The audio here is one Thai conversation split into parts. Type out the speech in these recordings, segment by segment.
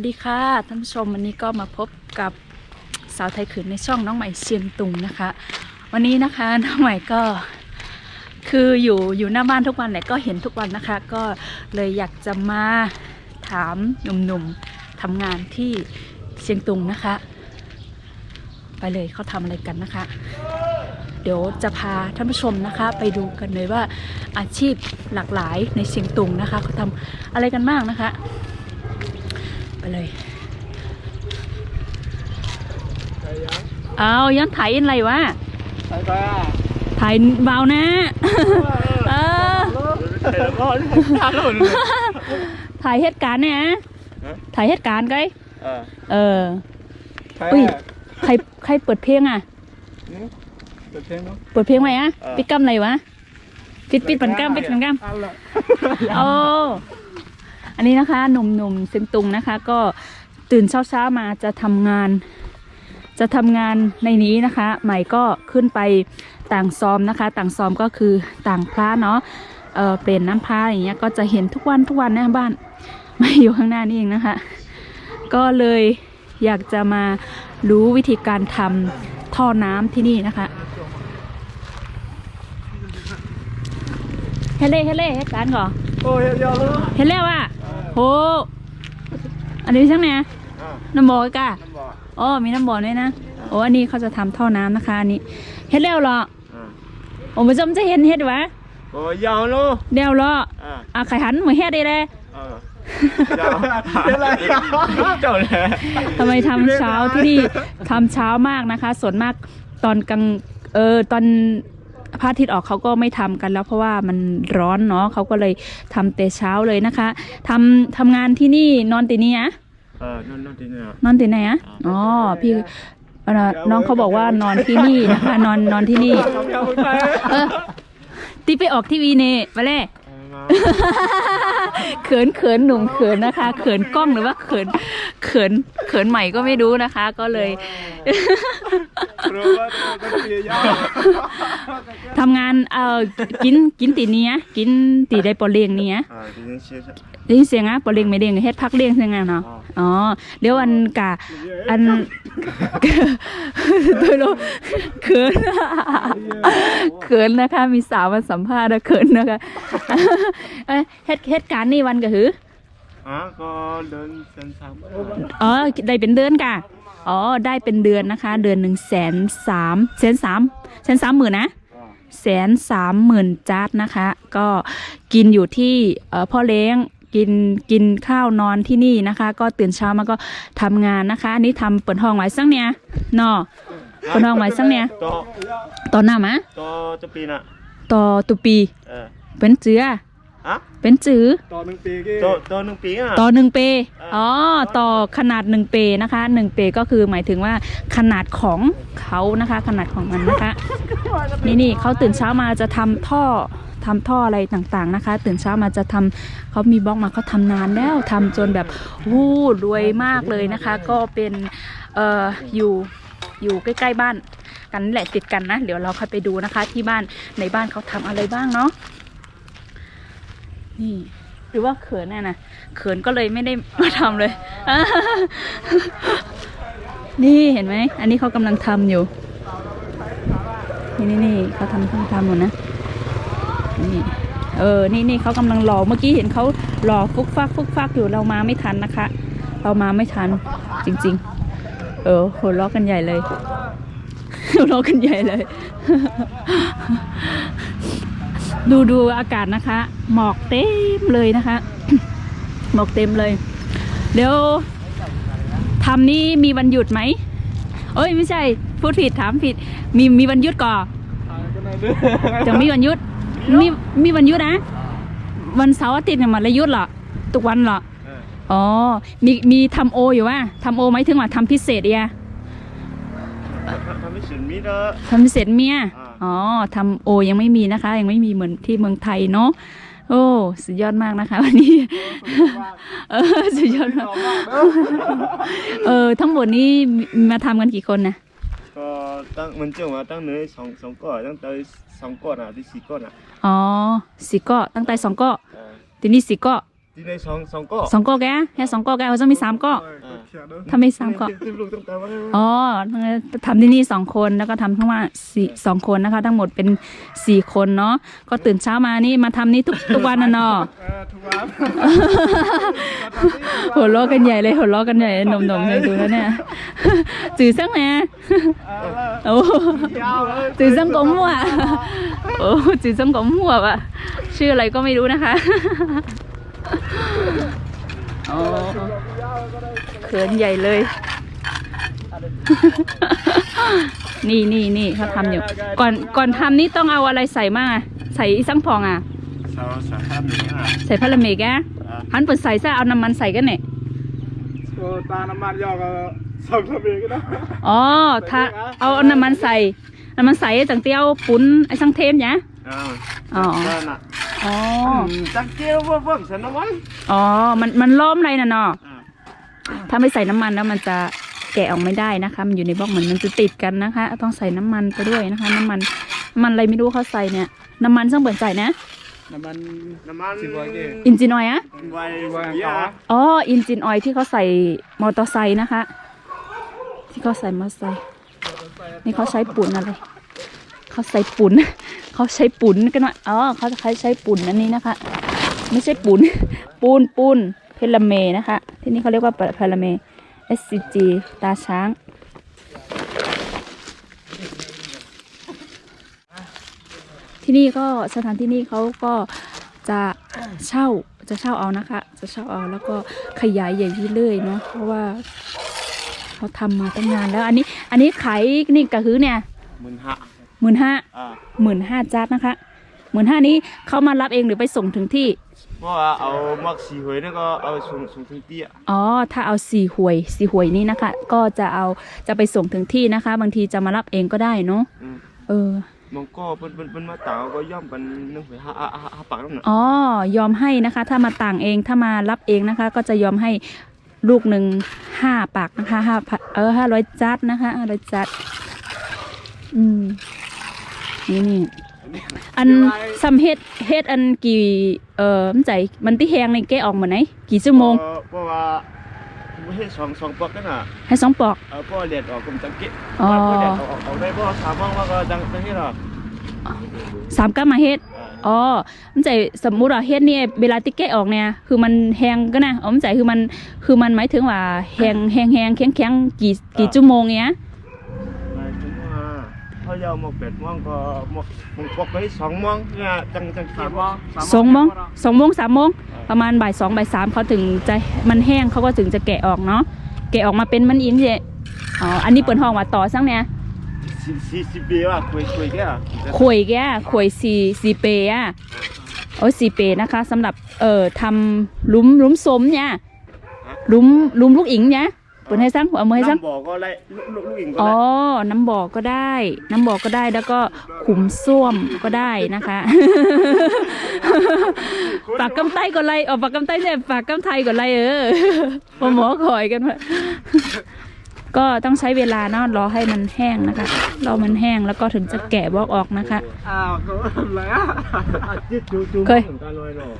วัสดีค่ะท่านผู้ชมวันนี้ก็มาพบกับสาวไทยขืนในช่องน้องใหม่เชียงตุงนะคะ วันนี้นะคะน้องใหม่ก็คืออยู่อยู่หน้าบ้านทุกวันแหละก็เห็นทุกวันนะคะ ก็เลยอยากจะมาถามหนุ่มๆทำงานที่เชียงตุงนะคะ ไปเลยเขาทำอะไรกันนะคะ เดี๋ยวจะพาท่านผู้ชมนะคะ ไปดูกันเลยว่าอาชีพหลากหลายในเชียงตุงนะคะเขาทำอะไรกันบ้างนะคะ เลยเอาย้อนถ่ายอะไรวะใช่ปะถ่ายเบานะเออใช่แล้วก็ทางเราเลยถ่ายเหตุการณ์เนี่ยนะฮะถ่ายเหตุการณ์ไกเออเออใช่อุ้ยใครใครเปิดเพลงอะ เปิดเพลงเนาะเปิดเพลงไหมอะเออปิดกำไรวะปิดปิดปันกำปิดปันกำเอาละโอ้ อันนี้นะคะหนุ่มๆซึงตุงนะคะ ก็ตื่นเช้าๆมาจะทำงาน จะทำงานในนี้นะคะ ใหม่ก็ขึ้นไปต่างซ้อมนะคะ ต่างซ้อมก็คือต่างพระเนาะเออเปลี่ยนน้ำพระอย่างเงี้ยก็จะเห็นทุกวันทุกวันหน้าบ้านไม่อยู่ข้างหน้านี่เองนะคะ ก็เลยอยากจะมารู้วิธีการทำท่อน้ำที่นี่นะคะเฮเล่เฮเล่เฮ็ดการก่อนโอ้ยยาวเลยเห็นแล้วอะโหอันนี้ช่างไหนอะอ่าน้ำบ่อกะน้ำบ่ออ๋อมีน้ำบ่อด้วยนะโอ้อันนี้เขาจะทำท่อน้ำนะคะอันนี้เห็นแล้วเหรออ่าโอ้ไม่จำจะเห็นเห็ดวะโอ้ยยาวเลยเดียวเหรออ่าอะไข่หันเหมือนเฮ็ดได้เลยเออยาวเป็นไรเจ้าเลยทำไมทำเช้าที่นี่ทำเช้ามากนะคะ ส่วนมากตอนกลางเออตอน พระอาทิตย์ออกเขาก็ไม่ทำกันแล้วเพราะว่ามันร้อนเนาะเขาก็เลยทำแต่เช้าเลยนะคะทำทำงานที่นี่นอนตีนี่อะเออนั่นนั่นที่เนี่ยนอนที่ไหนอะอ๋อพี่เอ่อน้องเขาบอกว่านอนที่นี่นะคะนอนนอนที่นี่ทำยาวไปเออที่ไปออกทีวีเน่มาเลยเขินเขินหนุ่มเขินนะคะ เขินกล้องหรือว่าเขินเขินเขินใหม่ก็ไม่รู้นะคะ ก็เลย รู้ว่าต้องเสียยาวทำงานเอ่อกินกินตีเนี้ยกินตีได้ปอเลียงเนี้ยอ่าที่นี่เชียร์ได้ยินเสียงอะปอเลียงไม่เลียงเฮ็ดพักเลียงเสียงอะเนาะอ๋อเดี๋ยวอันกะอันตัวเราเขินเขินนะคะ มีสาวมาสัมภาษณ์นะเขินนะคะเอ้ยเฮ็ดเฮ็ดการนี่วันก็หือ อะก็เดินเส้นสามอ๋อได้เป็นเดือนกะอ๋อได้เป็นเดือนนะคะ เดือนหนึ่งแสนสามแสนสามแสนสามหมื่นนะอ่าแสนสามหมื่นจาร์ดนะคะ ก็กินอยู่ที่เอ่อพ่อเลี้ยงกินกินข้าวนอนที่นี่นะคะ ก็ตื่นเช้ามาก็ทำงานนะคะอันนี้ทำเปิดห้องไว้สักเนี่ยเนอเปิดห้องไว้สักเนี่ยต่อตอนหน้ามะต่อจะปีน่ะต่อตุปีเออเป็นเจือ อะเป็นจือต่อหนึ่งปีต่อต่อหนึ่งปีอะ ต่อหนึ่งเปอ่าอ๋อ ต่อขนาดหนึ่งเปนะคะหนึ่งเปก็คือหมายถึงว่าขนาดของเขานะคะ ขนาดของมันนะคะ นี่นี่เขาตื่นเช้ามาจะทำท่อทำท่ออะไรต่างๆนะคะ ตื่นเช้ามาจะทำเขามีบล็อกมาเขาทำนานแล้วทำจนแบบวู้รวยมากเลยนะคะ ก็เป็นเอ่ออยู่อยู่ใกล้ๆบ้าน กันนั่นแหละติดกันนะ เดี๋ยวเราค่อยไปดูนะคะ ที่บ้านในบ้านเขาทำอะไรบ้างเนาะ นี่ หรือว่าเขินน่ะนะเขินก็เลยไม่ได้มาทำเลย นี่เห็นไหม อันนี้เขากำลังทำอยู่ นี่นี่นี่เขาทำทำทำหมดนะ นี่เออ นี่นี่เขากำลังรอ เมื่อกี้เห็นเขารอฟุกฟักฟุกฟักอยู่ เรามาไม่ทันนะคะ เรามาไม่ทัน จริง ๆ เออหัวเราะกันใหญ่เลยหัวเราะกันใหญ่เลย ดูดูอากาศนะคะ หมอกเต็มเลยนะคะ หมอกเต็มเลย เดี๋ยวทำนี่มีวันหยุดไหมเอ้ยไม่ใช่พูดผิดถามผิด มีมีวันหยุดก่อนจะมีวันหยุด มีมีวันหยุดนะ วันเสาร์อาทิตย์เนี่ยมันละหยุดเหรอทุกวันเหรอเอออ๋อ มีมีทำโออยู่ว่าทำโอไหมถึงว่าทำพิเศษเอียทำให้สินมีเด้อทำพิเศษเมียอ่า อ๋อทำโอยังไม่มีนะคะ ยังไม่มีเหมือนที่เมืองไทยเนาะโอ้สุดยอดมากนะคะ วันนี้เออสุดยอดมากเออทั้งหมดนี้มีมาทำกันกี่คนนะก็ตั้งมันเจ้ามาตั้งเนื้อสองสองก้อนตั้งแต่สองก้อนอะที่สี่ก้อนอะอ๋อสี่เก็ตั้งแต่สองเก็เออทีนี้สี่เก็ท ที่ในสองสองก็สองก็แกแค่สองก็แกเขาจะมีสามก็ถ้าไม่สามก็ที่ลูกต้องการว่าอ๋อทำที่นี่สองคนแล้วก็ทำทั้งว่าสี่สองคนนะคะ ทั้งหมดเป็นสี่คนเนาะก็ตื่นเช้ามานี่มาทำนี่ทุกทุกวันนะเนาะทุกวันหัวเราะกันใหญ่เลยหัวเราะกันใหญ่หนุ่มๆเลยดูแล้วเนี่ยจือซังแหน่โอ้จือซังกงหัวโอ้จือซังกงหัวว่ะชื่ออะไรก็ไม่รู้นะคะ โอ้เขินใหญ่เลย นี่นี่นี่เขาทำอยู่ ก่อนก่อนทำนี่ต้องเอาอะไรใส่มางอะใส่อีสังพองอะสาวสาวท่านนี้อะใส่พะละเมกะหันเปิดใส่ซะเอาน้ำมันใส่กันเนี่ยตาน้ำมันยอกก็สองทะเบียนก็ได้อ๋อถ้าเอาน้ำมันใส่ น้ำมันใส่จังเตียวปุ้นไอ้สังเทมเนี่ย อ๋ออ๋อจังเกี้ยวว่าว่าฉันน้ำมันอ๋อมันมันล้อมอะไรน่ะเนาะถ้าไม่ใส่น้ำมันแล้วมันจะแกะออกไม่ได้นะคะ มันอยู่ในบล็อกเหมือนมันจะติดกันนะคะ ต้องใส่น้ำมันไปด้วยนะคะ น้ำมันน้ำมันอะไรไม่รู้เขาใส่เนี่ย น้ำมันช่งเปิดใส่นะน้ำมันน้ำมันสิบวันเองอินจินออยล์อะอะอ๋ออินจินออยล์ที่เขาใส่มอเตอร์ไซค์นะคะ ที่เขาใส่มอเตอร์ไซค์นี่เขาใช้ปุ่นอะไรเขาใส่ปุ่น เขาใช้ปุ่นกันว่าอ๋อเขาจะใช้ปุ่นอันนี้นะคะ ไม่ใช่ปุ่นปูนปูนเพลเมนะคะ ที่นี่เขาเรียกว่าเพลเม SCG ตาช้างที่นี่ก็สถานที่นี่เขาก็จะเช่าจะเช่าเอานะคะ จะเช่าเอาแล้วก็ขยายใหญ่ที่เรื่อยเนาะเพราะว่าเขาทำมาตั้งนานแล้ว อันนี้ อันนี้ขายนี่ก็คือเนี่ยมืนห้า หมื่นห้าอ่าหมื่นห้าจัดนะคะหมื่นห้านี้เขามารับเองหรือไปส่งถึงที่ เพราะว่าเอามักสีหวยนั่นก็เอาส่งส่งถึงเตี้ยอ๋อ ถ้าเอาสี่หวยสี่หวยนี้นะคะ ก็จะเอาจะไปส่งถึงที่นะคะ บางทีจะมารับเองก็ได้เนาะ อืมเออ มันก็เป็นเป็นเป็นมาต่างก็ย่อมเป็นหนึ่งหวยห้าห้าห้าห้าปากนั่นน่ะอ๋อ ยอมให้นะคะ ถ้ามาต่างเอง ถ้ามารับเองนะคะ ก็จะยอมให้ลูกหนึ่งห้าปากนะคะห้าพันเออห้าร้อยจัดนะคะห้าร้อยจัด อืม นี่นี่อันซัมเฮ็ดเฮ็ดอันกี่เอ่อมันใจมันที่แหงในแกะออกมาไหนกี่ชั่วโมงเออเพราะว่าไม่ให้สองสองปากกันน่ะให้สองปอกเออพ่อเลียดออกกลมจังเกะอ๋อพ่อเลียดออกออกได้พ่อสามว่างว่าก็จังจังที่หรอสามก้ามาเฮ็ดอ๋อมันใจสมมุติว่าเฮ็ดเนี่ยเวลาที่แกะออกเนี่ยคือมันแหงก็นะอ๋อมันใจคือมันคือมันหมายถึงว่าแหงแหงแหงแข็งแข็งกี่กี่ชั่วโมงเนี้ยไปถึงว่า พ่อยาวหมกเป็ดม่วงก็หมกหมกปกไปสองม่วงเนี่ยจังจังสามม่วงสองโมงสองโมงสามโมงประมาณบ่ายสองบ่ายสามเขาถึงจะมันแห้งเขาก็ถึงจะแกะออกเนาะแกะออกมาเป็นมันอินเจอ๋ออันนี้เปิดห้องว่าต่อสังเนี่ยสี่สี่สิบปีว่ะคุยคุยแค่ขวยแกขวยสี่สี่เปอะโอ้ยสี่เปนะคะสำหรับเอ่อทำหลุมหลุมสมเนี่ยหลุมหลุมลูกอิงเนี่ย เปิดให้สังเอามือให้สังน้ำบ่อก็ไล่ลูกลูกลูกอิงก็อ๋อไล่น้ำบ่อก็ได้ น้ำบ่อก็ได้แล้วก็ขุมส้วมก็ได้นะคะ ปากกำไตก็ไล่ออกปากกำไตเนี่ยปากกำไทยก็ไล่เออพอหมอคอยกันมาก็ต้องใช้เวลาเนาะรอให้มันแห้งนะคะรอมันแห้งแล้วก็ถึงจะแกะบล็อกออกนะคะ อ้าวก็อะไรอะจิ๊ดจูจูเคยเหมือนกันเลยเนาะ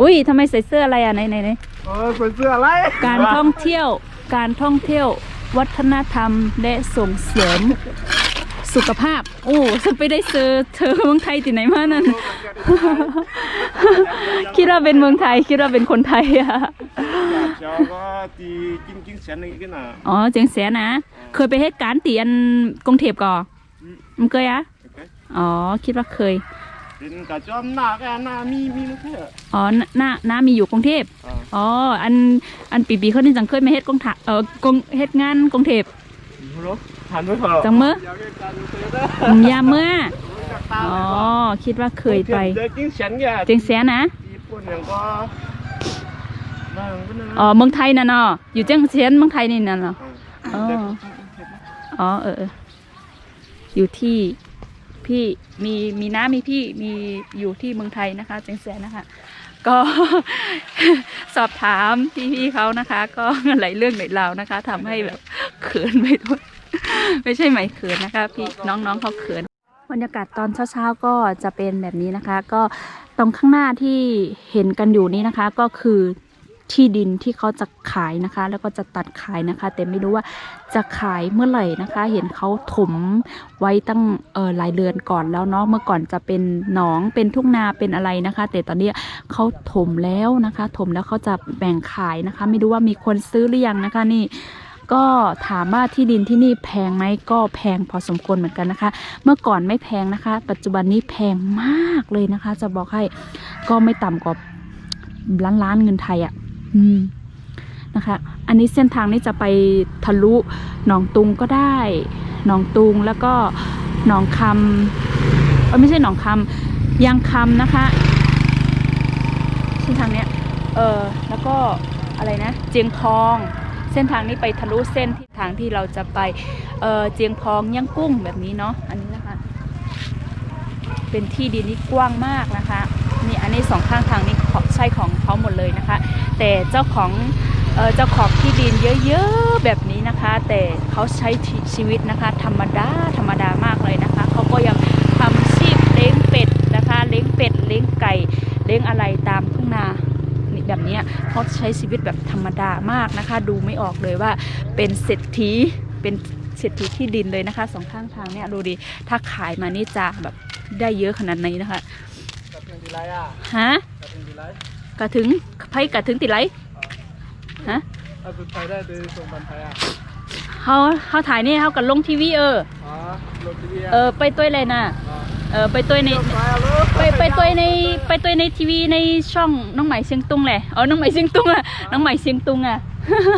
อุ้ยทำไมใส่เสื้ออะไรอะไหนไหนไหนเออเป็นเสื้ออะไรการท่องเที่ยว การท่องเที่ยววัฒนธรรมและส่งเสริมสุขภาพ โอ้ฉันไปได้เจอเธอเมืองไทยที่ไหนมานั่น คิดว่าเป็นเมืองไทย คิดว่าเป็นคนไทยอะเจ้าก็ตีกิ้งกิ้งเสียนอีกกันน่ะอ๋อเจียงแสนนะ เคยไปเหตุการณ์ตีอันกรุงเทพก่อมันเคยอะอ๋อ คิดว่าเคย เป็นกระจอมหน้าแกหน้ามีมีมั้งเถอะอ๋อหน้าหน้าหน้ามีอยู่กรุงเทพอ่าอ๋ออันอันปีปีเขานี่จังเคยมาเฮ็ดกรุงทะเออกรุงเฮ็ดงานกรุงเทพฮัลโหลทันไหมพอจังเมื่ออืมยามเมื่ออ๋อคิดว่าเคยไปเจอกิ้งเสียนแกเจียงแสนนะญี่ปุ่นอย่างก็บ้างก็นะอ๋อเมืองไทยน่ะเนาะอยู่เจียงแสนเมืองไทยนี่น่ะเนาะอ๋ออ๋อเออเอออยู่ที่ พี่มีมีน้ามีพี่มีอยู่ที่เมืองไทยนะคะเจงแสนนะคะ ก็สอบถามพี่ๆเขานะคะ ก็หลายเรื่องหลายราวนะคะทำให้แบบเขินไปด้วยไม่ใช่ไหมเขินนะคะ พี่น้องๆเขาเขินบรรยากาศตอนเช้าๆก็จะเป็นแบบนี้นะคะ ก็ตรงข้างหน้าที่เห็นกันอยู่นี้นะคะ ก็คือ ที่ดินที่เขาจะขายนะคะ แล้วก็จะตัดขายนะคะ แต่ไม่รู้ว่าจะขายเมื่อไหร่นะคะ เห็นเขาถมไว้ตั้งเออหลายเดือนก่อนแล้วเนาะเมื่อก่อนจะเป็นหนองเป็นทุ่งนาเป็นอะไรนะคะ แต่ตอนนี้เขาถมแล้วนะคะ ถมแล้วเขาจะแบ่งขายนะคะ ไม่รู้ว่ามีคนซื้อหรือยังนะคะนี่ก็ถามว่าที่ดินที่นี่แพงไหมก็แพงพอสมควรเหมือนกันนะคะ เมื่อก่อนไม่แพงนะคะ ปัจจุบันนี้แพงมากเลยนะคะ จะบอกให้ก็ไม่ต่ำกว่าล้านล้านเงินไทยอะ่ะ อืมนะคะ อันนี้เส้นทางนี้จะไปทะลุหนองตุงก็ได้หนองตุงแล้วก็หนองคำเอ้ยไม่ใช่หนองคำยางคำนะคะเส้นทางเนี้ยเออแล้วก็อะไรนะ เจียงทอง เส้นทางนี้ไปทะลุเส้นที่ทางที่เราจะไปเออเจียงทองย่างกุ้งแบบนี้เนาะอันนี้นะคะ เป็นที่ดินที่กว้างมากนะคะนี่อันนี้สองข้างทางนี้ใช่ของเขาหมดเลยนะคะ แต่เจ้าของเออเจ้าของที่ดินเยอะๆแบบนี้นะคะ แต่เขาใช้ชีวิตนะคะ ธรรมดาธรรมดามากเลยนะคะ เขาก็ยังทำชีพเลี้ยงเป็ดนะคะ เลี้ยงเป็ดเลี้ยงไก่เลี้ยงอะไรตามทุ่งนานี่แบบเนี้ยเขาใช้ชีวิตแบบธรรมดามากนะคะ ดูไม่ออกเลยว่าเป็นเศรษฐีเป็นเศรษฐีที่ดินเลยนะคะสองข้างทางเนี่ยดูดิถ้าขายมานี่จะแบบได้เยอะขนาดไหนนะคะกับเป็นดีไรอะฮะ กับเป็นดีไรกระถึงไพ่กระถึงติดไรฮะถ้าเป็นไทยได้ดีส่งบันไทยอะเขาเขาถ่ายนี่เขากับลงทีวีเออ อ๋อรถทีวีอะเออไปตัวเลยนะเออไปตัวใน ไปไปตัวในไปตัวในทีวีในช่องน้องใหม่เชียงตุงแหละเออน้องใหม่เชียงตุงอะน้องใหม่เชียงตุงอะ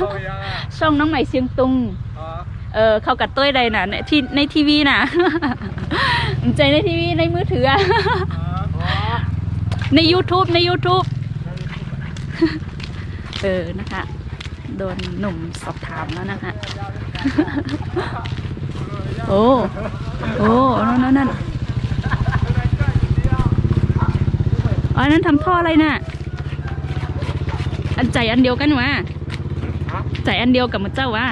เข้ายังอะช่องน้องใหม่เชียงตุง อ๋อเออเข้ากับตัวใดน่ะในที่ในทีวีน่ะ ใจในทีวีในมือถืออะ อ๋อ ใน YouTube ใน YouTube เออนะคะ โดนหนุ่มสอบถามแล้วนะคะ โอ้ โอ้นั่นนั่นนั่นอ๋ออันนั้นทำท่ออะไรน่ะ อันใจอันเดียวกันวะฮะใจอันเดียวกับมันเจ้าวะ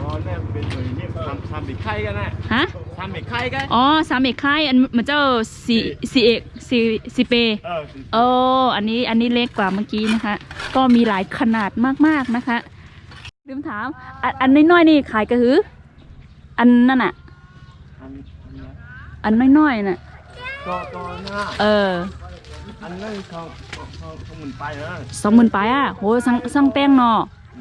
อ๋อเนี่ยเป็นเหมือนนี่ทำทำบิดไข่กันนะฮะ ทำบิดไข่กันอ๋อสามเอกค่ายอันมันเจ้าสีสีเอกสีสีเปเออสิโอ้อันนี้อันนี้เล็กกว่าเมื่อกี้นะคะ ก็มีหลายขนาดมากๆนะคะลืมถาม อันอันน้อยๆนี่ขายกระหือ อันนั่นน่ะอันอันเนี้ยอันน้อยๆน่ะตัวตัวหน้าเอออันนั้นเขาเขาเขาเขาหมุนไปนะสองหมื่นปลายอะโหสั่งสั่งแป้งเนาะ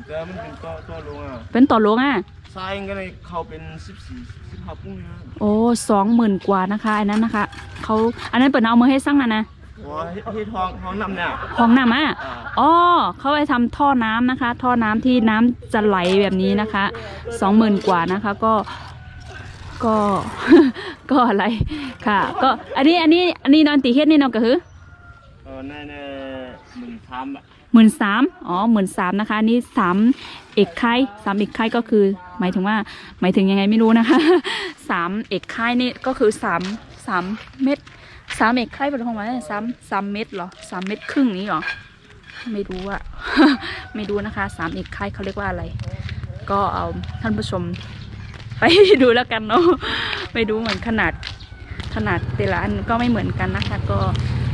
เจอมันเป็นตัวตัวลงอะเป็นต่อหลวงอะ ทรายก็เลยเขาเป็นสิบสี่สิบห้าปุ้งเลยนะโอ้สองหมื่นกว่านะคะอันนั้นนะคะเขาอันนั้นเปิดเอามือให้สั่งนะนะโอ้ยที่ทองทองนำเนี่ยห้องน้ำอะอ่าอ๋อเขาไปทำท่อน้ำนะคะ ท่อน้ำที่น้ำจะไหลแบบนี้นะคะสองหมื่นกว่านะคะก็ก็ ก็อะไรค่ะ ก็อันนี้อันนี้อันนี้นอนตีเฮ็ดนี่นอนกระหือ เออในในหนึ่งทำอะหมื่นสามอ๋อหมื่นสามนะคะอันนี่สาม เอกไข่สามเอกไข่ก็คือ หมายถึงว่าหมายถึงยังไงไม่รู้นะคะสามเอกไข่นี่ก็คือสามสามเม็ดสามเอกไข่เป็นของมันสามสามเม็ดเหรอสามเม็ดครึ่งนี้เหรอไม่รู้อะไม่รู้นะคะสามเอกไข่เขาเรียกว่าอะไร ก็เอาท่านผู้ชมไปดูแล้วกันเนาะไม่รู้เหมือนขนาดขนาดแต่ละอันก็ไม่เหมือนกันนะคะ ก็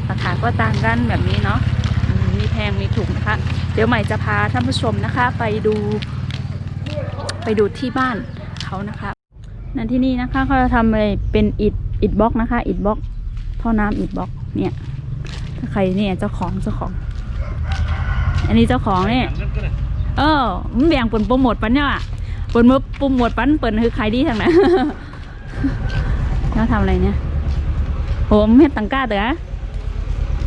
ราคาก็ต่างกันแบบนี้เนาะมีแพงมีถูกนะคะ ดี๋ยวใหม่จะพาท่านผู้ชมนะคะ ไปดูไปดูที่บ้านเขานะคะนั่นที่นี่นะคะเขาจะทำเลยเป็นอิฐอิฐบล็อกนะคะอิฐบล็อกท่อน้ำอิฐบล็อกเนี่ยถ้าใครเนี่ยเจ้าของเจ้าของ อันนี้เจ้าของเนี่ยนั่นก็เลยเออมันแบ่งเปิ่นโปรโมทปันเนี่ยอะเปิ่นมาโปรโมทปันเปิ่นคือใครดีทางไหนแล้วทำอะไรเนี่ยโหแม่ตังก้าเต๋อ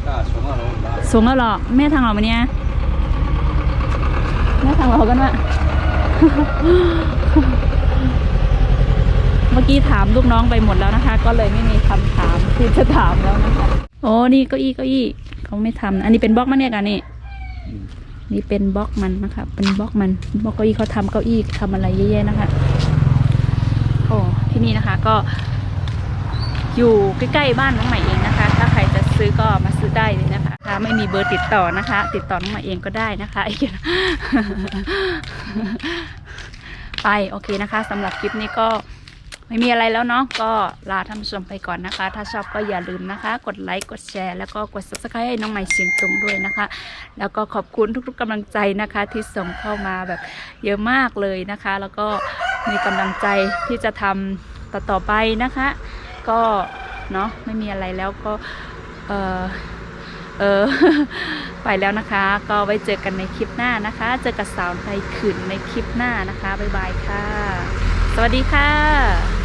ก็ชงอะไรบ้างสูงแล้วหรอแม่ทางเราปะเนี่ย แม่ทางเรากันวะเมื่อกี้ถามลูกน้องไปหมดแล้วนะคะ ก็เลยไม่มีคำถามที่จะถามแล้วนะคะโอ้นี่เก้าอี้เก้าอี้เขาไม่ทำนะอันนี้เป็นบล็อกมันเนี่ยกันนี่นี่เป็นบล็อกมันนะคะ เป็นบล็อกมันบล็อกเก้าอี้เขาทำเก้าอี้ทำอะไรเยอะๆนะคะ โอ้ที่นี่นะคะ ก็อยู่ใกล้ๆบ้านน้องใหม่เอง ถ้าใครจะซื้อก็มาซื้อได้เลยนะคะถ้าไม่มีเบอร์ติดต่อนะคะ ติดต่อน้องม่เองก็ได้นะคะไปโอเคนะคะสำหรับคลิปนี้ก็ไม่มีอะไรแล้วเนาะก็ลาท่านผู้ชมไปก่อนนะคะ ถ้าชอบก็อย่าลืมนะคะ กดไลค์กดแชร์แล้วก็กด subscribe ให้น้องใหม่เสียงตุงด้วยนะคะ แล้วก็ขอบคุณทุกๆกำลังใจนะคะ ที่ส่งเข้ามาแบบเยอะมากเลยนะคะ แล้วก็มีกำลังใจที่จะทำต่อต่อๆไปนะคะ ก็ เนาะไม่มีอะไรแล้วก็เออเออไปแล้วนะคะ ก็ไว้เจอกันในคลิปหน้านะคะ เจอกับสาวไทยขืนในคลิปหน้านะคะบ๊ายบายค่ะ สวัสดีค่ะ